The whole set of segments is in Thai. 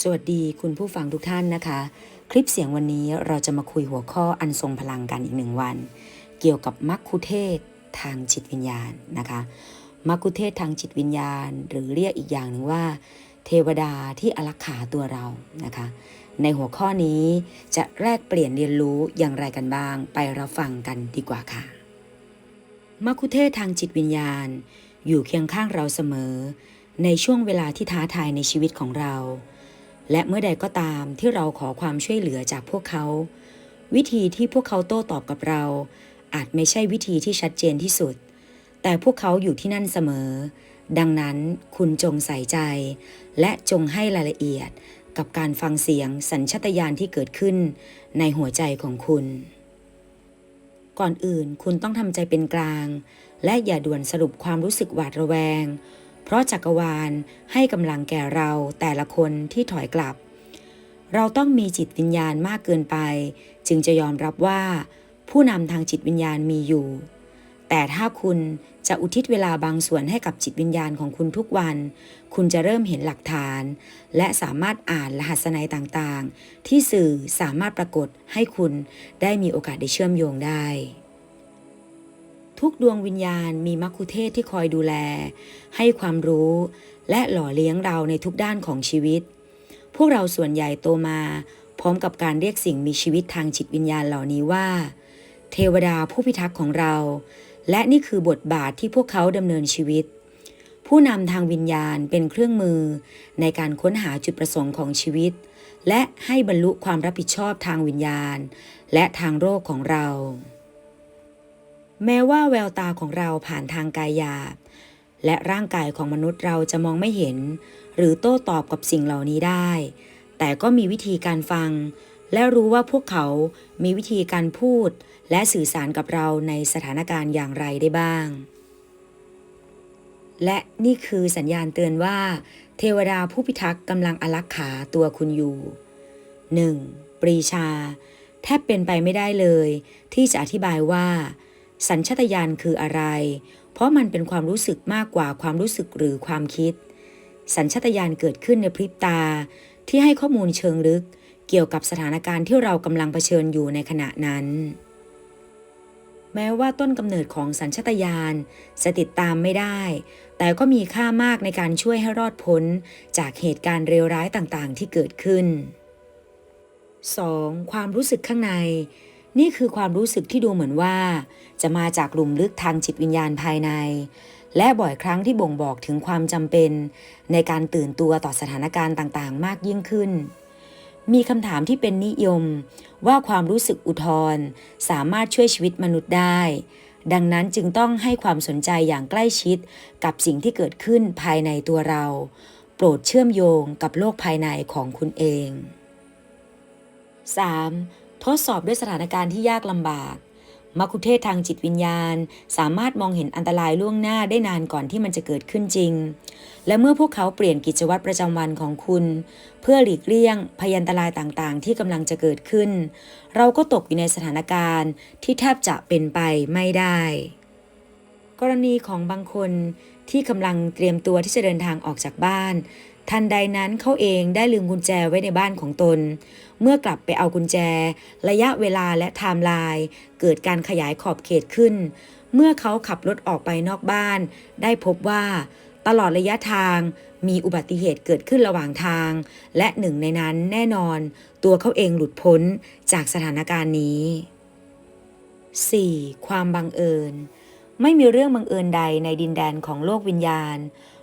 สวัสดีคุณผู้ฟังทุกท่านนะคะ คลิปเสียงวันนี้เราจะมาคุยหัวข้ออันทรงพลังกันอีกหนึ่งวัน เกี่ยวกับมัคคุเทศทางจิตวิญญาณนะคะมัคคุเทศทางจิตวิญญาณ หรือเรียกอีกอย่างหนึ่งว่า เทวดาที่อารักขาตัวเรานะคะ ในหัวข้อนี้จะแลกเปลี่ยนเรียนรู้อย่างไรกันบ้าง ไปรับฟังกันดีกว่าค่ะมัคคุเทศทางจิตวิญญาณ อยู่เคียงข้างเราเสมอ ในช่วงเวลาที่ท้าทายในชีวิตของเรา และเมื่อใดก็ตามที่เราขอความช่วยเหลือจากพวกเขา วิธีที่พวกเขาโต้ตอบกับเรา อาจไม่ใช่วิธีที่ชัดเจนที่สุด แต่พวกเขาอยู่ที่นั่นเสมอ ดังนั้นคุณจงใส่ใจ และจงให้รายละเอียดกับการฟังเสียงสัญชาตญาณที่เกิดขึ้นในหัวใจของคุณ ก่อนอื่นคุณต้องทำใจเป็นกลาง และอย่าด่วนสรุปความรู้สึกหวาดระแวง เพราะจักรวาลให้กำลังแก่เราแต่ละคนที่ถอยกลับ เราต้องมีจิตวิญญาณมากเกินไป จึงจะยอมรับว่า ผู้นำทางจิตวิญญาณมีอยู่ แต่ถ้าคุณจะอุทิศเวลาบางส่วนให้กับจิตวิญญาณของคุณทุกวัน คุณจะเริ่มเห็นหลักฐาน และสามารถอ่านรหัสนัยต่างๆ ที่สื่อสามารถปรากฏให้คุณได้มีโอกาสได้เชื่อมโยงได้ ทุกดวงวิญญาณมีมัคคุเทศที่คอยดูแล ให้ความรู้และหล่อเลี้ยงเราในทุกด้านของชีวิต พวกเราส่วนใหญ่โตมา พร้อมกับการเรียกสิ่งมีชีวิตทางจิตวิญญาณเหล่านี้ว่า เทวดาผู้พิทักษ์ของเรา และนี่คือบทบาทที่พวกเขาดำเนินชีวิต ผู้นำทางวิญญาณเป็นเครื่องมือ ในการค้นหาจุดประสงค์ของชีวิต และให้บรรลุความรับผิดชอบทางวิญญาณ และทางโรคของเรา แม้ว่าแววตาของเราผ่านทางกายหยาบและร่างกายของมนุษย์เราจะมองไม่เห็น หรือโต้ตอบกับสิ่งเหล่านี้ได้ แต่ก็มีวิธีการฟัง และรู้ว่าพวกเขามีวิธีการพูด และสื่อสารกับเราในสถานการณ์อย่างไรได้บ้าง และนี่คือสัญญาณเตือนว่า เทวดาผู้พิทักษ์กำลังอารักขาตัวคุณอยู่ 1. ปรีชา แทบเป็นไปไม่ได้เลย ที่จะอธิบายว่า สัญชาตญาณคืออะไร เพราะมันเป็นความรู้สึกมากกว่าความรู้สึกหรือความคิด สัญชาตญาณเกิดขึ้นในพริบตา ที่ให้ข้อมูลเชิงลึก เกี่ยวกับสถานการณ์ที่เรากำลังเผชิญอยู่ในขณะนั้น แม้ว่าต้นกำเนิดของสัญชาตญาณจะติดตามไม่ได้ แต่ก็มีค่ามากในการช่วยให้รอดพ้น จากเหตุการณ์เลวร้ายต่างๆ ที่เกิดขึ้น 2. ความรู้สึกข้างใน นี่คือความรู้สึกที่ดูเหมือนว่า จะมาจากหลุมลึกทางจิตวิญญาณภายใน และบ่อยครั้งที่บ่งบอกถึงความจำเป็น ในการตื่นตัวต่อสถานการณ์ต่างๆ มากยิ่งขึ้น มีคำถามที่เป็นนิยม ว่าความรู้สึกอุทธรสามารถช่วยชีวิตมนุษย์ได้ ดังนั้นจึงต้องให้ความสนใจอย่างใกล้ชิด กับสิ่งที่เกิดขึ้นภายในตัวเรา โปรดเชื่อมโยงกับโลกภายในของคุณเอง 3. ทดสอบด้วยสถานการณ์ที่ยากลำบากมัคคุเทศทางจิตวิญญาณ สามารถมองเห็นอันตรายล่วงหน้าได้นานก่อนที่มันจะเกิดขึ้นจริง และเมื่อพวกเขาเปลี่ยนกิจวัตรประจำวันของคุณ เพื่อหลีกเลี่ยง พยันตรายต่างๆ ที่กำลังจะเกิดขึ้น เราก็ตกอยู่ในสถานการณ์ที่แทบจะเป็นไปไม่ได้ กรณีของบางคนที่กำลังเตรียมตัวที่จะเดินทางออกจากบ้าน ทันใดนั้นเขาเองได้ลืมกุญแจไว้ในบ้านของตน เมื่อกลับไปเอากุญแจ ระยะเวลาและไทม์ไลน์เกิดการขยายขอบเขตขึ้น เมื่อเขาขับรถออกไปนอกบ้าน ได้พบว่า ตลอดระยะทางมีอุบัติเหตุเกิดขึ้นระหว่างทาง และหนึ่งในนั้นแน่นอน ตัวเขาเองหลุดพ้นจากสถานการณ์นี้ 4. ความบังเอิญ ไม่มีเรื่องบังเอิญใดในดินแดนของโลกวิญญาณ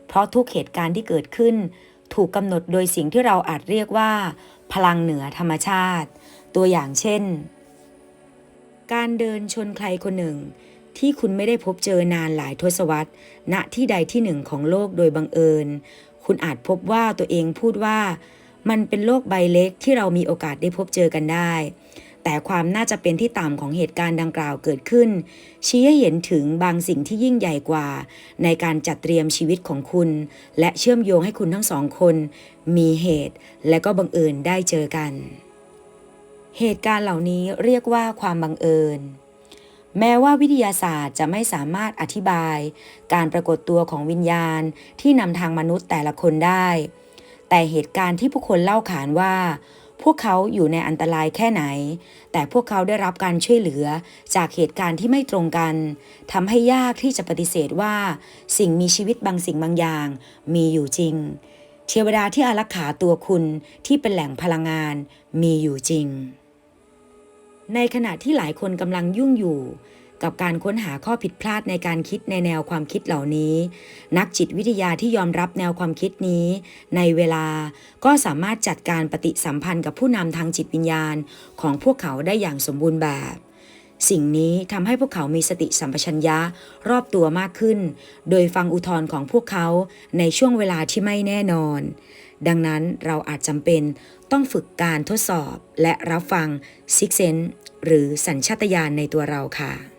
เพราะทุกเหตุการณ์ที่เกิดขึ้น ถูกกำหนดโดยสิ่งที่เราอาจเรียกว่า พลังเหนือธรรมชาติ ตัวอย่างเช่น การเดินชนใครคนหนึ่ง ที่คุณไม่ได้พบเจอนานหลายทศวรรษ ณที่ใดที่หนึ่งของโลกโดยบังเอิญ คุณอาจพบว่าตัวเองพูดว่า มันเป็นโลกใบเล็กที่เรามีโอกาสได้พบเจอกันได้ แต่ความน่าจะเป็นที่ต่ำของเหตุการณ์ดังกล่าวเกิดขึ้น ชี้ให้เห็นถึงบางสิ่งที่ยิ่งใหญ่กว่า ในการจัดเตรียมชีวิตของคุณ และเชื่อมโยงให้คุณทั้งสองคน มีเหตุ และก็บังเอิญได้เจอกัน เหตุการณ์เหล่านี้เรียกว่าความบังเอิญแม้ว่าวิทยาศาสตร์จะไม่สามารถอธิบาย การปรากฏตัวของวิญญาณที่นำทางมนุษย์แต่ละคนได้ แต่เหตุการณ์ที่ผู้คนเล่าขานว่า พวกเขาอยู่ในอันตรายแค่ไหน แต่พวกเขาได้รับการช่วยเหลือจากเหตุการณ์ที่ไม่ตรงกันทำให้ยากที่จะปฏิเสธว่า สิ่งมีชีวิตบางสิ่งบางอย่าง มีอยู่จริง เทวดาที่อารักขาตัวคุณที่เป็นแหล่งพลังงาน มีอยู่จริง ในขณะที่หลายคนกำลังยุ่งอยู่ กับการค้นหาข้อผิดพลาดในการคิดในแนวความคิดเหล่านี้ นักจิตวิทยาที่ยอมรับแนวความคิดนี้ ในเวลาก็สามารถจัดการปฏิสัมพันธ์กับผู้นำทางจิตวิญญาณ ของพวกเขาได้อย่างสมบูรณ์แบบ สิ่งนี้ทำให้พวกเขามีสติสัมปชัญญะรอบตัวมากขึ้น โดยฟังอุทธรของพวกเขาในช่วงเวลาที่ไม่แน่นอน ดังนั้นเราอาจจำเป็นต้องฝึกการทดสอบและรับฟังซิกเซนหรือสัญชาตญาณในตัวเราค่ะ